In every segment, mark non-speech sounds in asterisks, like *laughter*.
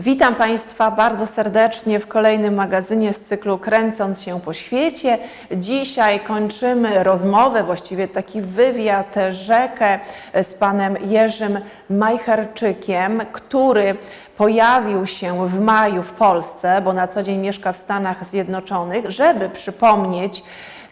Witam Państwa bardzo serdecznie w kolejnym magazynie z cyklu Kręcąc się po świecie. Dzisiaj kończymy rozmowę, właściwie taki wywiad, rzekę z panem Jerzym Majcherczykiem, który pojawił się w maju w Polsce, bo na co dzień mieszka w Stanach Zjednoczonych, żeby przypomnieć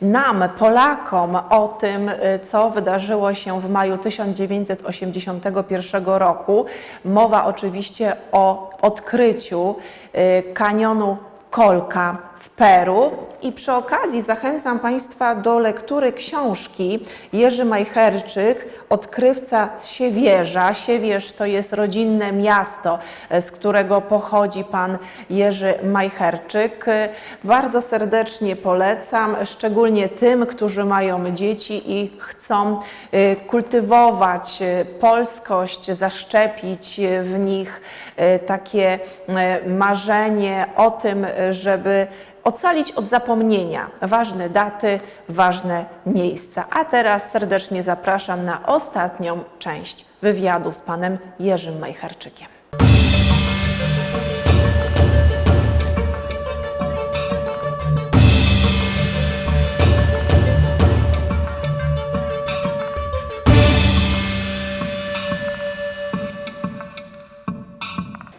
nam, Polakom, o tym, y, co wydarzyło się w maju 1981 roku. Mowa oczywiście o odkryciu y, kanionu Kolka w Peru. I przy okazji zachęcam Państwa do lektury książki Jerzy Majcherczyk, odkrywca z Siewierza. Siewierz to jest rodzinne miasto, e, z którego pochodzi pan Jerzy Majcherczyk. Bardzo serdecznie polecam, szczególnie tym, którzy mają dzieci i chcą e, kultywować e, polskość, zaszczepić w nich takie marzenie o tym, żeby ocalić od zapomnienia ważne daty, ważne miejsca. A teraz serdecznie zapraszam na ostatnią część wywiadu z panem Jerzym Majcherczykiem.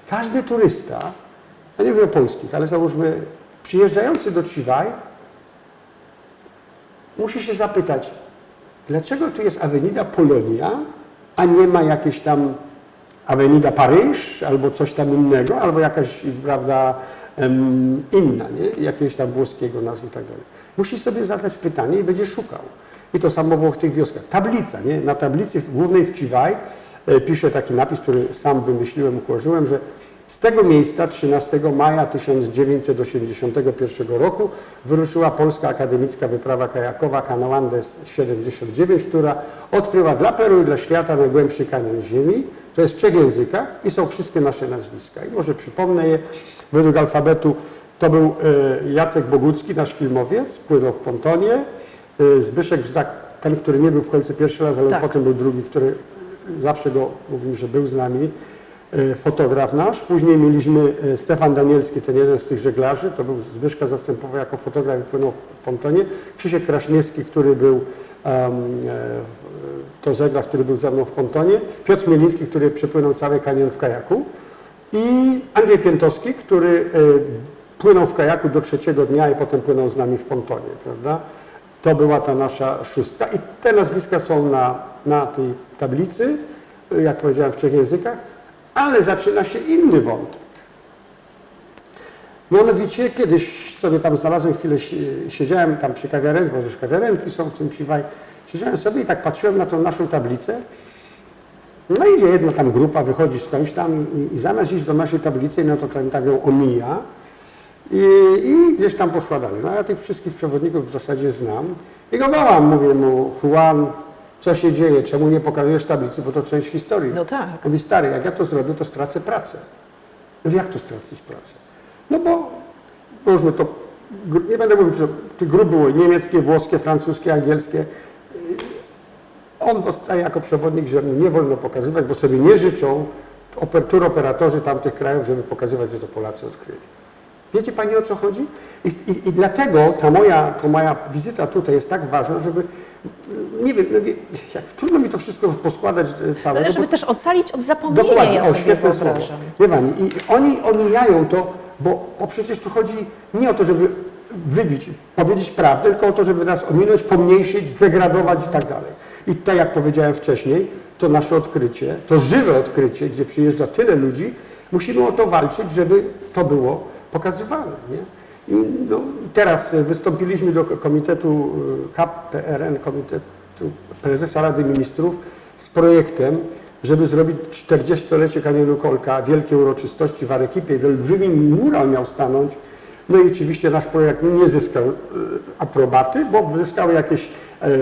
Każdy turysta, nie mówię o polskich, ale załóżmy przyjeżdżający do Chivaj, musi się zapytać, dlaczego tu jest Avenida Polonia, a nie ma jakiejś tam Avenida Paryż albo coś tam innego, albo jakaś, prawda, inna, nie? jakiegoś tam włoskiego nazwy i tak dalej. Musi sobie zadać pytanie i będzie szukał. I to samo było w tych wioskach. Tablica, nie? Na tablicy głównej w Chivaj e, pisze taki napis, który sam wymyśliłem, ukłożyłem, że z tego miejsca 13 maja 1981 roku wyruszyła Polska Akademicka Wyprawa Kajakowa Kanawandes 79, która odkryła dla Peru i dla świata najgłębszy kanion Ziemi. To jest w trzech językach i są wszystkie nasze nazwiska. I może przypomnę je według alfabetu. To był e, Jacek Bogucki, nasz filmowiec, płynął w pontonie. E, Zbyszek Bzdak, ten, który nie był w końcu pierwszy raz, ale Tak. potem był drugi, który zawsze go mówił, że był z nami, fotograf nasz. Później mieliśmy e, Stefan Danielski, ten jeden z tych żeglarzy, to był Zbyszka zastępował jako fotograf i płynął w pontonie. Krzysiek Kraśniewski, który był e, to żeglarz, który był ze mną w pontonie. Piotr Mieliński, który przepłynął cały kanion w kajaku. I Andrzej Piętowski, który e, płynął w kajaku do trzeciego dnia i potem płynął z nami w pontonie, prawda? To była ta nasza szóstka i te nazwiska są na, na tej tablicy, jak powiedziałem w trzech językach, ale zaczyna się inny wątek. Mianowicie kiedyś sobie tam znalazłem chwilę, si- siedziałem tam przy kawiarence, bo też kawiarenki są w tym Ciwaj, siedziałem sobie i tak patrzyłem na tą naszą tablicę no idzie jedna tam grupa, wychodzi skądś tam i, i zamiast iść do naszej tablicy, no to ten tak ją omija i, i gdzieś tam poszła dalej. No ja tych wszystkich przewodników w zasadzie znam i go mówię mu, Juan, co się dzieje, czemu nie pokazujesz tablicy, bo to część historii. No tak. Mówi, stary, jak ja to zrobię, to stracę pracę. Mówię, jak to stracić pracę? No bo różne to, nie będę mówić, że tych grup było niemieckie, włoskie, francuskie, angielskie. On dostaje jako przewodnik, że mu nie wolno pokazywać, bo sobie nie życzą oper, turoperatorzy tamtych krajów, żeby pokazywać, że to Polacy odkryli. Wiecie Pani o co chodzi? I, i, i dlatego ta moja, ta moja wizyta tutaj jest tak ważna, żeby, nie wiem, no, wie- jak, trudno mi to wszystko poskładać e, całe. Ale no żeby bo- też ocalić od zapomnienia, Dokładnie, ja o świetne słowo. Wie Pani, i oni omijają to, bo, bo przecież tu chodzi nie o to, żeby wybić, powiedzieć prawdę, tylko o to, żeby nas ominąć, pomniejszyć, zdegradować i tak dalej. I tak jak powiedziałem wcześniej, to nasze odkrycie, to żywe odkrycie, gdzie przyjeżdża tyle ludzi, musimy o to walczyć, żeby to było pokazywane. Nie? I no, teraz e, wystąpiliśmy do Komitetu e, KPRN, Komitetu Prezesa Rady Ministrów z projektem, żeby zrobić 40-lecie kanionu Kolka, wielkie uroczystości w Arekipie. Olbrzymi mural miał stanąć. No i oczywiście nasz projekt nie zyskał e, aprobaty, bo zyskały jakieś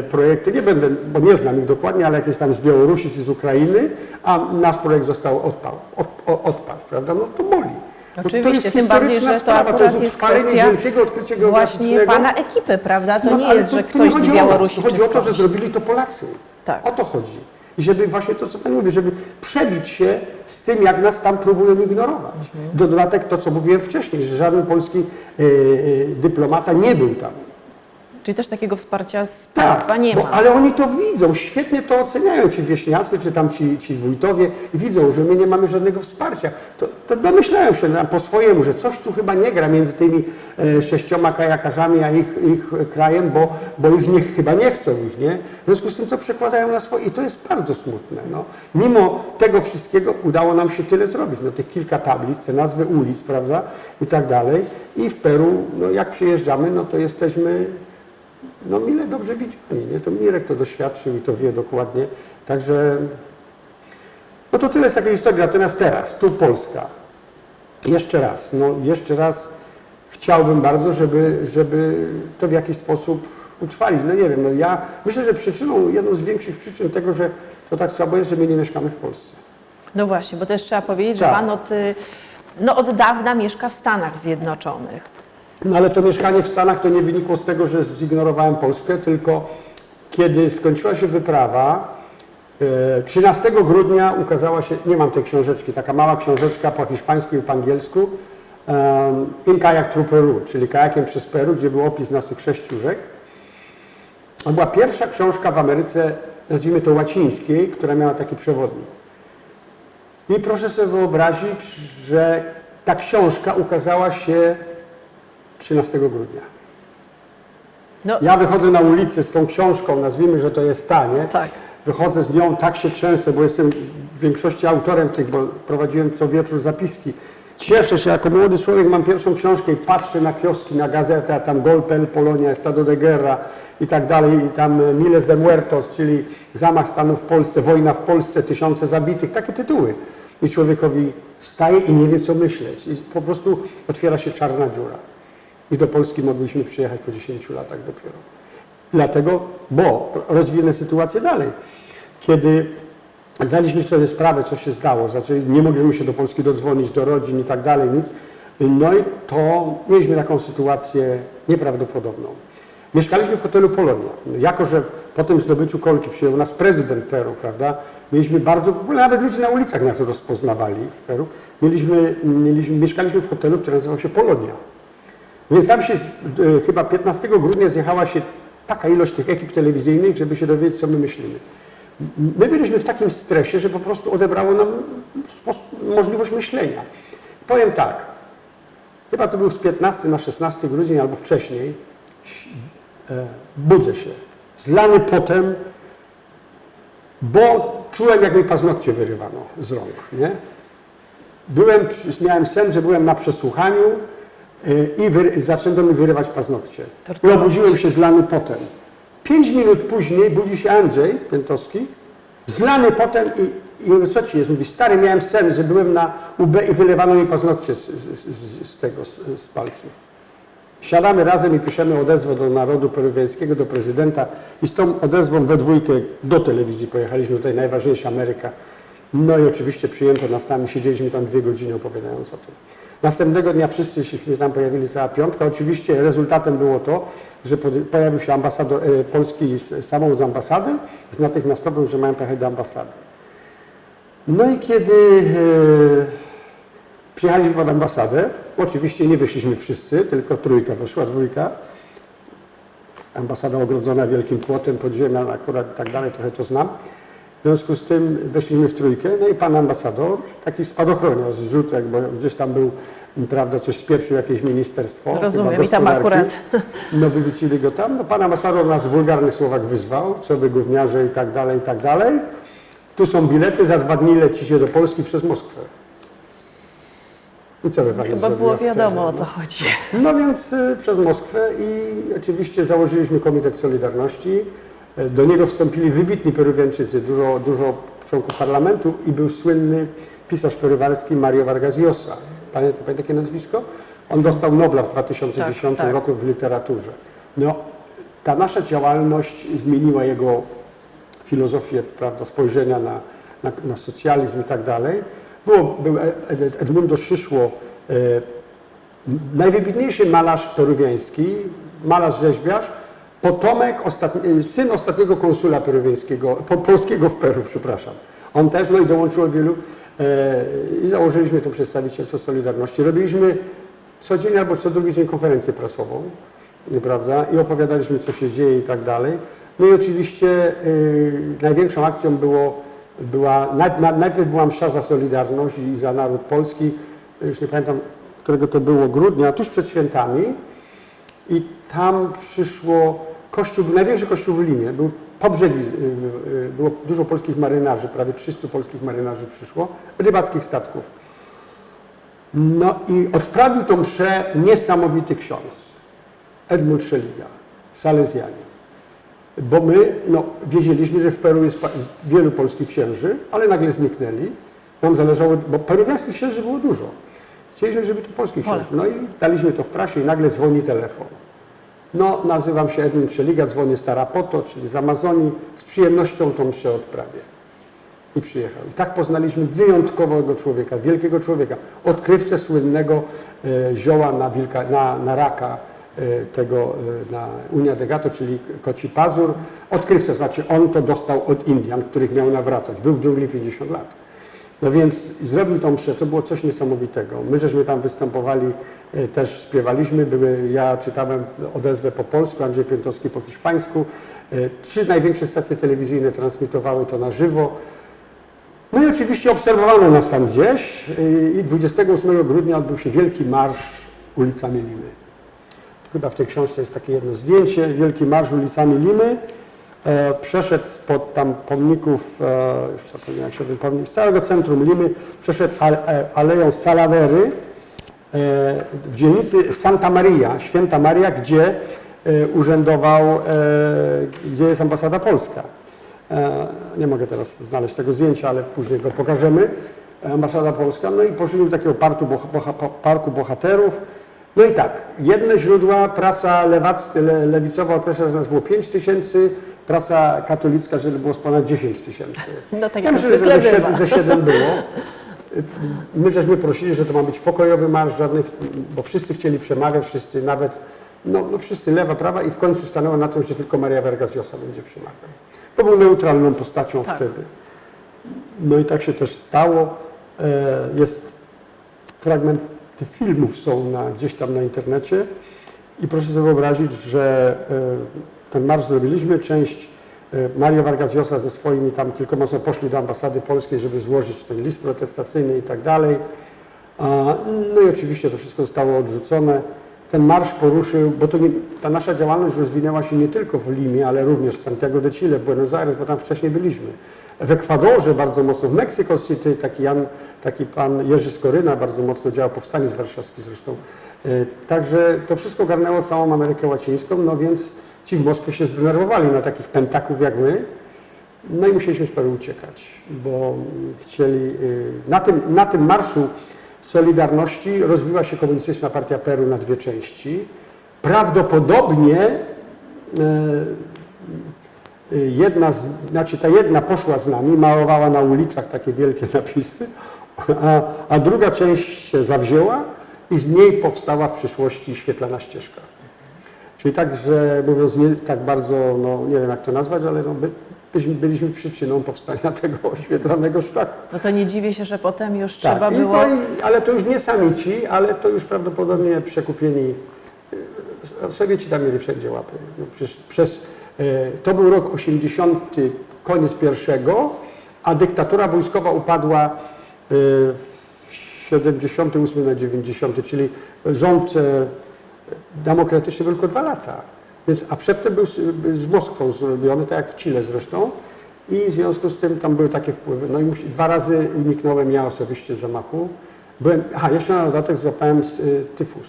projekty, nie będę, bo nie znam ich dokładnie, ale jakieś tam z Białorusi czy z Ukrainy, a nasz projekt został odpał, od, odpadł, prawda? No to boli. Bo to Oczywiście, jest tym bardziej, że to sprawa, akurat to jest kwestia wielkiego odkrycia właśnie pana ekipy, prawda? To No, nie jest, tu- że ktoś z Białorusi chodzi o to, że zrobili to Polacy. Tak. O to chodzi. I żeby właśnie to, co Pani mówi, żeby przebić się z tym, jak nas tam próbują ignorować. Do dodatek to, co mówiłem wcześniej, że żaden polski e, e, dyplomata nie był tam. Czyli też takiego wsparcia z Tak, państwa nie bo, ma. ale oni to widzą, świetnie to oceniają ci wieśniacy, czy tam ci, ci wójtowie widzą, że my nie mamy żadnego wsparcia. To, to domyślają się na- po swojemu, że coś tu chyba nie gra między tymi e, sześcioma kajakarzami a ich, ich krajem, bo, bo ich nie, chyba nie chcą ich, nie? W związku z tym to przekładają na swoje i to jest bardzo smutne. No. Mimo tego wszystkiego udało nam się tyle zrobić, no tych kilka tablic, te nazwy ulic, prawda, i tak dalej. I w Peru, no jak przyjeżdżamy, no to jesteśmy no mile dobrze widziani, nie? To Mirek to doświadczył i to wie dokładnie. Także, no to tyle z takiej historii. Natomiast teraz, tu Polska. Jeszcze raz, no jeszcze raz chciałbym bardzo, żeby, żeby to w jakiś sposób utrwalić. No nie wiem, no ja myślę, że przyczyną, jedną z większych przyczyn tego, że to tak słabo jest, że my nie mieszkamy w Polsce. No właśnie, bo też trzeba powiedzieć, że Tak. Pan od, y, no od dawna mieszka w Stanach Zjednoczonych. No ale to mieszkanie w Stanach to nie wynikło z tego, że zignorowałem Polskę, tylko kiedy skończyła się wyprawa, e, 13 grudnia ukazała się, nie mam tej książeczki, taka mała książeczka po hiszpańsku i po angielsku, In Kayak Through Peru, czyli kajakiem przez Peru, gdzie był opis naszych sześciu rzek. To była pierwsza książka w Ameryce, nazwijmy to łacińskiej, która miała taki przewodnik. I proszę sobie wyobrazić, że ta książka ukazała się 13 grudnia. No, Ja wychodzę na ulicę z tą książką, nazwijmy, że to jest stanie. Tak. Wychodzę z nią, tak się trzęsę, bo jestem w większości autorem tych, bo prowadziłem co wieczór zapiski. Cieszę się, jako młody człowiek mam pierwszą książkę i patrzę na kioski, na gazetę, a tam Golpel, Polonia, Estado de Guerra i tak dalej, i tam e, Miles de Muertos, czyli zamach stanu w Polsce, wojna w Polsce, tysiące zabitych, takie tytuły. I człowiekowi staje i nie wie, co myśleć. I po prostu otwiera się czarna dziura. I do Polski mogliśmy przyjechać po 10 latach dopiero. Dlatego, bo rozwinę sytuację dalej. Kiedy zdaliśmy sobie sprawę, co się zdało, znaczy nie mogliśmy się do Polski dodzwonić, do rodzin i tak dalej, nic, no i to mieliśmy taką sytuację nieprawdopodobną. Mieszkaliśmy w hotelu Polonia. Jako, że po tym zdobyciu kolki przyjął nas prezydent Peru, prawda, mieliśmy bardzo, nawet ludzie na ulicach nas rozpoznawali w Peru, mieliśmy, mieliśmy, mieszkaliśmy w hotelu, który nazywał się Polonia. Więc tam się e, chyba 15 grudnia zjechała się taka ilość tych ekip telewizyjnych, żeby się dowiedzieć, co my myślimy. My byliśmy w takim stresie, że po prostu odebrało nam możliwość myślenia. Powiem tak, chyba to był z 15 na 16 grudzień albo wcześniej, e, budzę się, zlany potem, bo czułem, jak mi paznokcie wyrywano z rąk, nie? Byłem, miałem sen, że byłem na przesłuchaniu i wy, zaczęto mi wyrywać paznokcie. I obudziłem się zlany potem. Pięć minut później budzi się Andrzej Piętowski, zlany potem i, i mówi, co ci jest? Mówi, stary, miałem sen, że byłem na UB i wyrywano mi paznokcie z, z, z, tego, z, z palców. Siadamy razem i piszemy odezwę do narodu peruwiańskiego, do prezydenta i z tą odezwą we dwójkę do telewizji pojechaliśmy, tutaj najważniejsza Ameryka. No i oczywiście przyjęto nas tam i siedzieliśmy tam dwie godziny opowiadając o tym. Następnego dnia wszyscy się tam pojawili, cała piątka. Oczywiście rezultatem było to, że pojawił się ambasador e, polski z- samolot z ambasady z natychmiastowym, że mają pojechać do ambasady. No i kiedy e, Przyjechaliśmy pod ambasadę. Oczywiście nie wyszliśmy wszyscy, tylko trójka weszła, dwójka. Ambasada ogrodzona wielkim płotem, podziemia akurat i tak dalej, trochę to znam. W związku z tym weszliśmy w trójkę, no i pan ambasador, taki spadochroniarz z rzutek, bo gdzieś tam był, prawda, coś spieprzył jakieś ministerstwo. chyba Rozumiem, i tam akurat. *laughs* No wyrzucili go tam. No, pan ambasador nas w wulgarnych słowach wyzwał, co wy gówniarze i tak dalej, i tak dalej. Tu są bilety, za dwa dni lecicie do Polski przez Moskwę. I co by pani Chyba było wtedy, wiadomo o no? co chodzi. No więc y, przez Moskwę i oczywiście założyliśmy Komitet Solidarności. Do niego wstąpili wybitni Peruwianczycy, dużo, dużo członków parlamentu i był słynny pisarz peruwiański Mario Vargas Llosa. Pamięta pani takie nazwisko? On dostał Nobla w 2010 Tak, tak. roku w literaturze. No, ta nasza działalność zmieniła jego filozofię, prawda, spojrzenia na, na, na socjalizm i tak dalej. Było, był Ed- Edmundo Szyszło, e, najwybitniejszy malarz peruwiański, malarz rzeźbiarz, potomek, ostatni, syn ostatniego konsula peruwiańskiego, po, polskiego w Peru, przepraszam. On też, no i dołączyło wielu E, I założyliśmy to przedstawicielstwo Solidarności. Robiliśmy co dzień albo co drugi dzień konferencję prasową, prawda? I opowiadaliśmy, co się dzieje i tak dalej. No i oczywiście y, największą akcją było, była, naj, na, najpierw była msza za Solidarność i za naród polski, już nie pamiętam, którego to było grudnia, tuż przed świętami. I tam przyszło kościół, był największy kościół w Limie, był po brzegi, y, y, było dużo polskich marynarzy, prawie 300 polskich marynarzy przyszło, rybackich statków. No i odprawił tą mszę niesamowity ksiądz, Edmund Szeliga, Salezjanin. Bo my no, wiedzieliśmy, że w Peru jest wielu polskich księży, ale nagle zniknęli. Nam zależało, bo peruwiańskich księży było dużo. Chcieliśmy, żeby to polskich księży. No i daliśmy to w prasie i nagle dzwoni telefon. No, nazywam się Edmund Szeliga, dzwonię z Tarapoto, czyli z Amazonii. Z przyjemnością tą mszę odprawię. I przyjechał. I tak poznaliśmy wyjątkowego człowieka, wielkiego człowieka, odkrywcę słynnego e, zioła na, wilka, na, na raka e, tego, e, na Unia de Gato, czyli koci pazur. Odkrywcę, znaczy on to dostał od Indian, których miał nawracać. Był w dżungli 50 lat. No więc zrobił tą mszę, to było coś niesamowitego. My żeśmy tam występowali, e, też śpiewaliśmy, były, ja czytałem odezwę po polsku, Andrzej Piętowski po hiszpańsku. E, Trzy największe stacje telewizyjne transmitowały to na żywo. No i oczywiście obserwowano nas tam gdzieś y, i 28 grudnia odbył się wielki marsz ulicami Limy. Chyba w tej książce jest takie jedno zdjęcie, wielki marsz ulicami Limy. E, przeszedł spod tam pomników, e, już zapomniałem jak się z całego centrum Limy, przeszedł e, aleją Salavery w dzielnicy Santa Maria, Święta Maria, gdzie urzędował, gdzie jest ambasada polska. Nie mogę teraz znaleźć tego zdjęcia, ale później go pokażemy. Ambasada Polska. No i poszliśmy do takiego parku, boha, parku bohaterów. No i tak, jedne źródła, prasa lewac, le, lewicowa określa, że nas było 5 tysięcy, prasa katolicka, że było z ponad 10 tysięcy. No tak Ja myślę, że ze bywa. siedem, ze siedem *laughs* było. My żeśmy prosili, że to ma być pokojowy marsz, żadnych, bo wszyscy chcieli przemawiać, wszyscy nawet, no, no wszyscy lewa, prawa i w końcu stanęło na tym, że tylko Maria Vargas Llosa będzie przemawiał. To był neutralną postacią Tak. wtedy. No i tak się też stało. E, Jest fragmenty filmów są na, gdzieś tam na internecie i proszę sobie wyobrazić, że e, ten marsz zrobiliśmy, część e, Maria Vargas Llosa ze swoimi tam kilkoma osobami poszli do ambasady polskiej, żeby złożyć ten list protestacyjny i tak dalej. No i oczywiście to wszystko zostało odrzucone. Ten marsz poruszył, bo to nie, ta nasza działalność rozwinęła się nie tylko w Limie, ale również w Santiago de Chile, w Buenos Aires, bo tam wcześniej byliśmy. W Ekwadorze bardzo mocno, w Mexico City taki, Jan, taki pan Jerzy Skoryna bardzo mocno działał, powstaniec warszawski zresztą. E, Także to wszystko garnęło całą Amerykę Łacińską, no więc ci w Moskwie się zdenerwowali na takich pentaków jak my. No i musieliśmy z Peru uciekać, bo chcieli. y, Na tym, na tym marszu Solidarności rozbiła się komunistyczna partia Peru na dwie części. Prawdopodobnie e, y, jedna, z, znaczy ta jedna poszła z nami, malowała na ulicach takie wielkie napisy, a, a druga część się zawzięła i z niej powstała w przyszłości świetlana ścieżka. Czyli tak, że mówiąc nie tak bardzo, no nie wiem jak to nazwać, ale no, by, byśmy, byliśmy przyczyną powstania *laughs* tego oświetlanego szlaku. No to nie dziwię się, że potem już Tak, trzeba i, było... no i, ale to już nie sami ci, ale to już prawdopodobnie przekupieni. y, Sowieci tam mieli wszędzie łapy. No przecież przez, e, to był rok 80, koniec pierwszego, a dyktatura wojskowa upadła e, w 78 na 90, czyli rząd e, demokratyczny był tylko dwa lata. Więc, a przedtem był z, Moskwą zrobiony, tak jak w Chile zresztą. I w związku z tym tam były takie wpływy. No i musi, dwa razy uniknąłem ja osobiście zamachu. Byłem, aha, jeszcze na dodatek złapałem y, tyfus.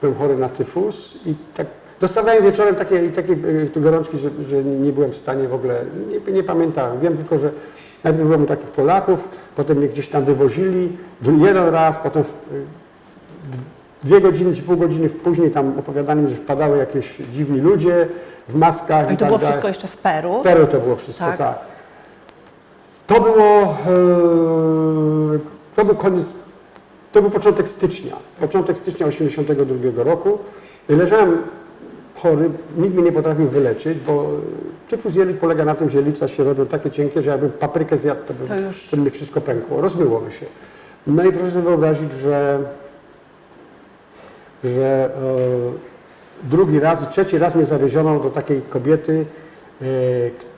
Byłem chory na tyfus i tak dostawałem wieczorem takie, takie y, tu gorączki, że, że nie byłem w stanie w ogóle, nie, nie pamiętałem. Wiem tylko, że najpierw byłem u takich Polaków, potem mnie gdzieś tam wywozili, jeden raz, potem w- dwie godziny czy pół godziny później tam opowiadali mi, że wpadały jakieś dziwni ludzie w maskach I i to tak było dalej. wszystko jeszcze w Peru. W Peru to było wszystko, Tak. tak. To było, e, to był koniec, to był początek stycznia, początek stycznia 82 roku. Leżałem chory, nikt mnie nie potrafił wyleczyć, bo tyfus jelit polega na tym, że jelita się robią takie cienkie, że jakbym paprykę zjadł, to by, To już- to by mi wszystko pękło, rozmyłoby się. No i proszę sobie wyobrazić, że, że e, drugi raz trzeci raz mnie zawieziono do takiej kobiety, e,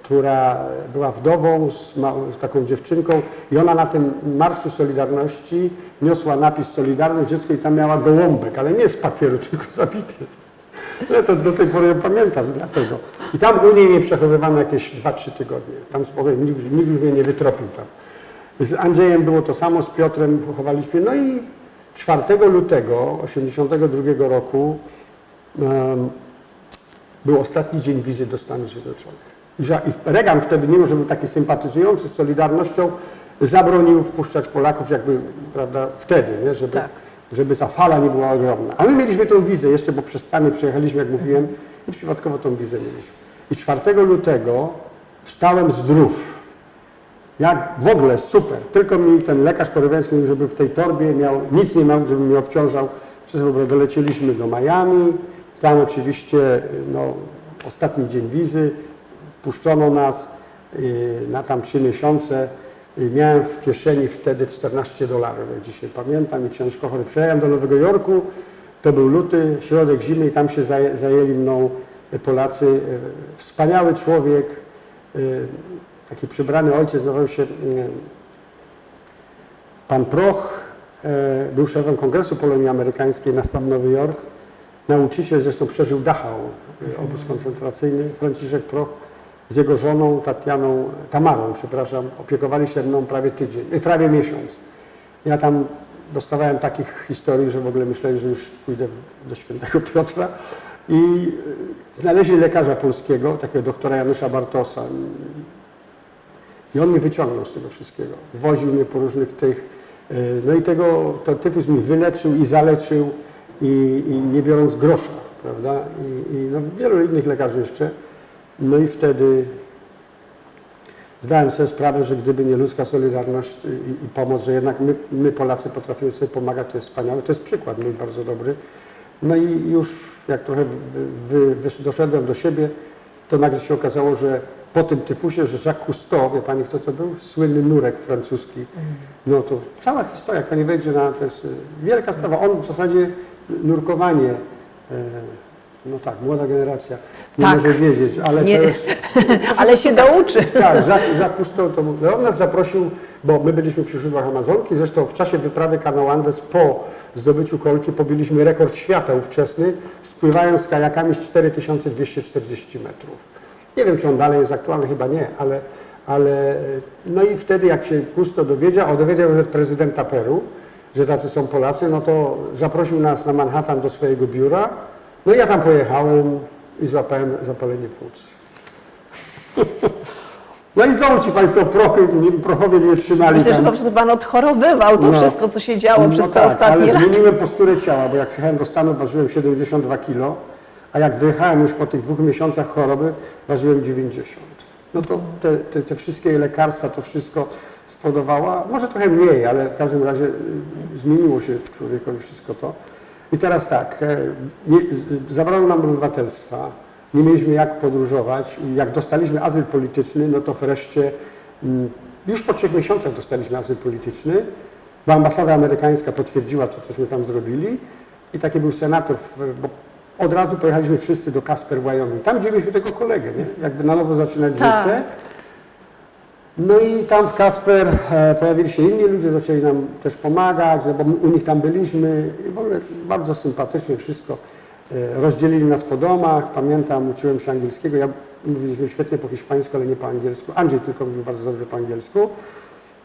która była wdową z, z taką dziewczynką i ona na tym Marszu Solidarności niosła napis Solidarność dziecko i tam miała gołąbek, ale nie z papieru, *laughs* tylko zabity. Ja to do tej pory ją pamiętam, dlatego. I tam u niej nie przechowywano jakieś 2-3 tygodnie. Tam nikt, nikt mnie nie wytropił tam. Z Andrzejem było to samo, z Piotrem pochowaliśmy. No i 4 lutego 1982 roku em, był ostatni dzień wizy do Stanów Zjednoczonych. I Reagan wtedy, mimo że był taki sympatyzujący z Solidarnością, zabronił wpuszczać Polaków jakby, prawda, wtedy, nie? Żeby, Tak. żeby ta fala nie była ogromna. A my mieliśmy tą wizę jeszcze, bo przez Stany przejechaliśmy, jak mówiłem, i przypadkowo tą wizę mieliśmy. I 4 lutego wstałem zdrów. Jak w ogóle super. Tylko mi ten lekarz porywiański mówił, żeby w tej torbie miał, nic nie miał, żeby mnie obciążał. Przez w ogóle dolecieliśmy do Miami. Tam oczywiście no, ostatni dzień wizy. Puszczono nas y, na tam trzy miesiące. Y, Miałem w kieszeni wtedy 14 dolarów, jak dzisiaj pamiętam, i ciężko chory. Przyjechałem do Nowego Jorku, to był luty, środek zimy i tam się zaję, zajęli mną Polacy. Y, Wspaniały człowiek, taki przybrany ojciec, nazywał się y, pan Proch, y, był szefem Kongresu Polonii Amerykańskiej na stan Nowy Jork. Nauczyciel zresztą przeżył Dachau, y, obóz koncentracyjny. Franciszek Proch z jego żoną Tatianą, Tamarą, przepraszam, opiekowali się mną prawie tydzień, y, prawie miesiąc. Ja tam dostawałem takich historii, że w ogóle myśleli, że już pójdę do świętego *laughs* Piotra. I znaleźli lekarza polskiego, takiego doktora Janusza Bartosa. I on mnie wyciągnął z tego wszystkiego. Woził mnie po różnych tych. y, No i tego, to tyfus mi wyleczył i zaleczył i, i nie biorąc grosza, prawda? I, i no, wielu innych lekarzy jeszcze. No i wtedy zdałem sobie sprawę, że gdyby nie ludzka solidarność i, i pomoc, że jednak my, my Polacy potrafimy sobie pomagać, to jest wspaniałe. To jest przykład mój bardzo dobry. No i już jak trochę wy, wy, doszedłem do siebie, to nagle się okazało, że po tym tyfusie, że Jacques Cousteau, wie Pani kto to był? Słynny nurek francuski. No to cała historia, Pani wejdzie na, to jest y, wielka sprawa. On w zasadzie nurkowanie, e, no tak, młoda generacja nie Tak. może wiedzieć, ale Nie. to jest... *laughs* Ale się douczy. Tak, Jacques, Jacques Cousteau to mówił. On nas zaprosił, bo my byliśmy przy źródłach Amazonki, zresztą w czasie wyprawy kanał Andes po zdobyciu kolki pobiliśmy rekord świata ówczesny, spływając z kajakami z 4240 metrów. Nie wiem, czy on dalej jest aktualny, chyba nie, ale, ale no i wtedy jak się Cousteau dowiedział, a dowiedział się od prezydenta Peru, że tacy są Polacy, no to zaprosił nas na Manhattan do swojego biura, no i ja tam pojechałem i złapałem zapalenie płuc. *laughs* No i znowu ci Państwo prochy, prochowie mnie trzymali Myślę, że tam. po prostu Pan odchorowywał to No. wszystko, co się działo przez te tak, ostatnie ale lata. zmieniłem posturę ciała, bo jak przyjechałem do Stanów ważyłem 72 kg, a jak wyjechałem już po tych dwóch miesiącach choroby ważyłem 90. No to te, te, te wszystkie lekarstwa, to wszystko spowodowało, może trochę mniej, ale w każdym razie y, zmieniło się w człowieku wszystko to. I teraz tak, e, nie, zabrano nam obywatelstwa, nie mieliśmy jak podróżować jak dostaliśmy azyl polityczny, no to wreszcie mm, już po trzech miesiącach dostaliśmy azyl polityczny, bo ambasada amerykańska potwierdziła to, cośmy tam zrobili i taki był senator, bo od razu pojechaliśmy wszyscy do Casper, Wyoming. Tam gdzie mieliśmy tego kolegę, nie? jakby na nowo zaczynać Tak. życie. No i tam w Kasper e, pojawili się inni ludzie, zaczęli nam też pomagać, no bo my u nich tam byliśmy i w ogóle bardzo sympatycznie wszystko. E, rozdzielili nas po domach, pamiętam, uczyłem się angielskiego, ja mówiliśmy świetnie po hiszpańsku, ale nie po angielsku. Andrzej tylko mówił bardzo dobrze po angielsku.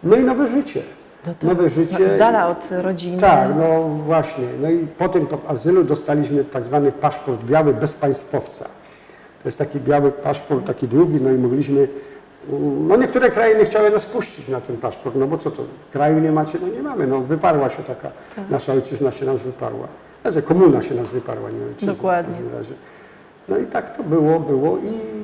No i nowe życie. No Nowe życie. Z dala od rodziny. Tak, no właśnie. No i po tym po azylu dostaliśmy tak zwany paszport biały bez państwowca. To jest taki biały paszport, taki długi, no i mogliśmy, no niektóre kraje nie chciały nas puścić na ten paszport, no bo co to, kraju nie macie? No nie mamy, no wyparła się taka, nasza ojczyzna się nas wyparła. Znaczy komuna się nas wyparła, nie ojczyzna Dokładnie. w każdym razie. No i tak to było, było i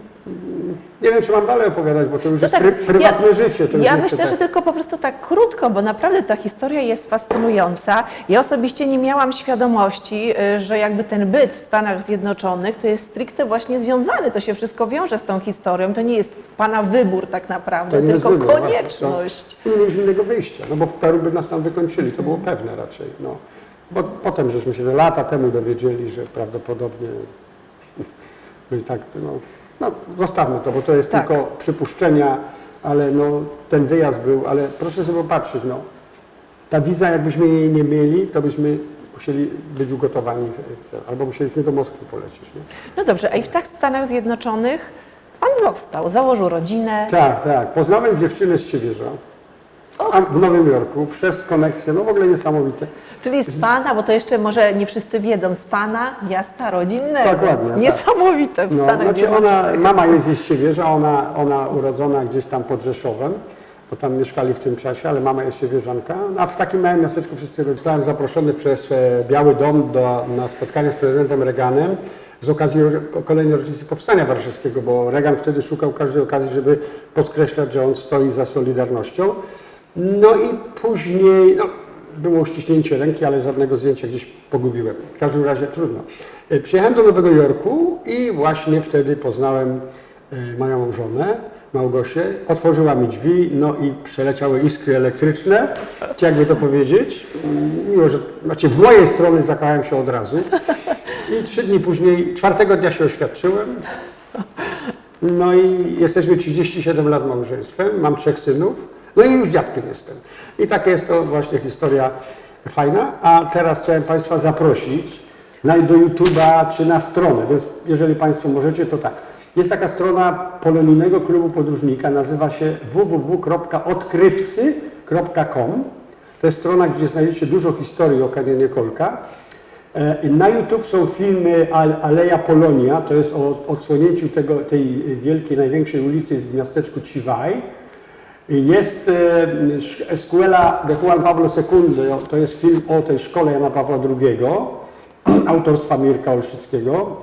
nie wiem, czy mam dalej opowiadać, bo to już To jest tak, pry, prywatne ja, życie. Ja myślę, że tak- tylko po prostu tak krótko, bo naprawdę ta historia jest fascynująca. Ja osobiście nie miałam świadomości, y, że jakby ten byt w Stanach Zjednoczonych to jest stricte właśnie związany, to się wszystko wiąże z tą historią. To nie jest Pana wybór tak naprawdę, tylko wybór, konieczność. to Nie mieliśmy innego wyjścia, no bo w Peru by nas tam wykończyli, to było pewne raczej. No. Bo potem żeśmy się lata temu dowiedzieli, że prawdopodobnie no i tak, no, no zostawmy to, bo to jest Tak. tylko przypuszczenia, ale no ten wyjazd był, ale proszę sobie popatrzeć, no ta wiza jakbyśmy jej nie mieli, to byśmy musieli być ugotowani, w- albo musieliśmy do Moskwy polecieć. Nie? No dobrze, a i w tak Stanach Zjednoczonych Pan został, założył rodzinę. Tak, tak. Poznałem dziewczynę z Siewierza w Nowym Jorku przez koneksję, no w ogóle niesamowite. Czyli z Pana, bo to jeszcze może nie wszyscy wiedzą, z Pana miasta rodzinnego. Dokładnie, tak. Niesamowite w No, Stanach znaczy ona, mama jest ze Siewierza, ona, ona urodzona gdzieś tam pod Rzeszowem, bo tam mieszkali w tym czasie, ale mama jest siewierzanka. A w takim małym miasteczku wszyscy zostałem zaproszony przez e, Biały Dom do, na spotkanie z prezydentem Reaganem z okazji kolejnej rocznicy Powstania Warszawskiego, bo Reagan wtedy szukał każdej okazji, żeby podkreślać, że on stoi za Solidarnością. No i później, no, było ściśnięcie ręki, ale żadnego zdjęcia gdzieś pogubiłem. W każdym razie trudno. E, Przyjechałem do Nowego Jorku i właśnie wtedy poznałem e, moją żonę, Małgosię. Otworzyła mi drzwi, no i przeleciały iskry elektryczne, jakby to powiedzieć. Miło, że znaczy w mojej strony zakochałem się od razu. I trzy dni później, czwartego dnia się oświadczyłem. No i jesteśmy 37 lat małżeństwem, mam trzech synów, no i już dziadkiem jestem. I taka jest to właśnie historia fajna. A teraz chciałem Państwa zaprosić do YouTube'a czy na stronę, więc jeżeli Państwo możecie, to tak. Jest taka strona Polonijnego Klubu Podróżnika, nazywa się www.odkrywcy.com. To jest strona, gdzie znajdziecie dużo historii o kanionie Kolka. E, Na YouTube są filmy Al- Aleja Polonia, to jest o odsłonięciu tego, tej wielkiej, największej ulicy w miasteczku Chivaj. Jest e, Escuela de Juan Pablo II, to jest film o tej szkole Jana Pawła II, autorstwa Mirka Olszyckiego.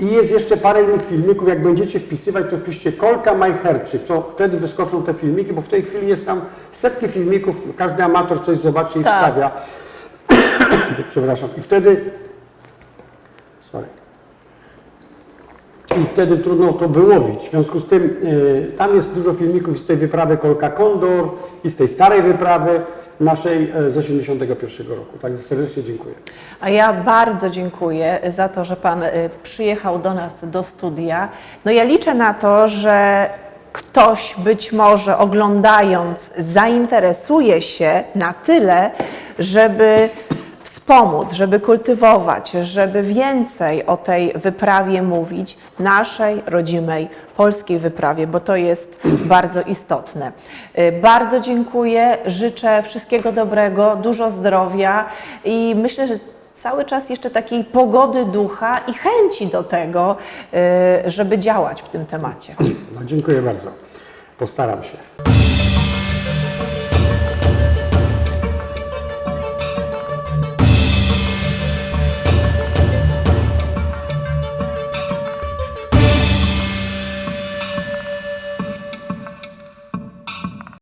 I jest jeszcze parę innych filmików, jak będziecie wpisywać, to wpiszcie Kolka Majcherczyk, to wtedy wyskoczą te filmiki, bo w tej chwili jest tam setki filmików, każdy amator coś zobaczy i Tak. wstawia. *coughs* Przepraszam. I wtedy. Sorry. I wtedy trudno to wyłowić. W związku z tym y, tam jest dużo filmików z tej wyprawy Kolka Kondor i z tej starej wyprawy naszej e, z 81 roku. Także serdecznie dziękuję. A ja bardzo dziękuję za to, że Pan y, przyjechał do nas do studia. No ja liczę na to, że ktoś być może oglądając zainteresuje się na tyle, żeby wspomóc, żeby kultywować, żeby więcej o tej wyprawie mówić, naszej rodzimej polskiej wyprawie, bo to jest bardzo istotne. Y, Bardzo dziękuję, życzę wszystkiego dobrego, dużo zdrowia i myślę, że cały czas jeszcze takiej pogody ducha i chęci do tego, y, żeby działać w tym temacie. No, dziękuję bardzo. Postaram się.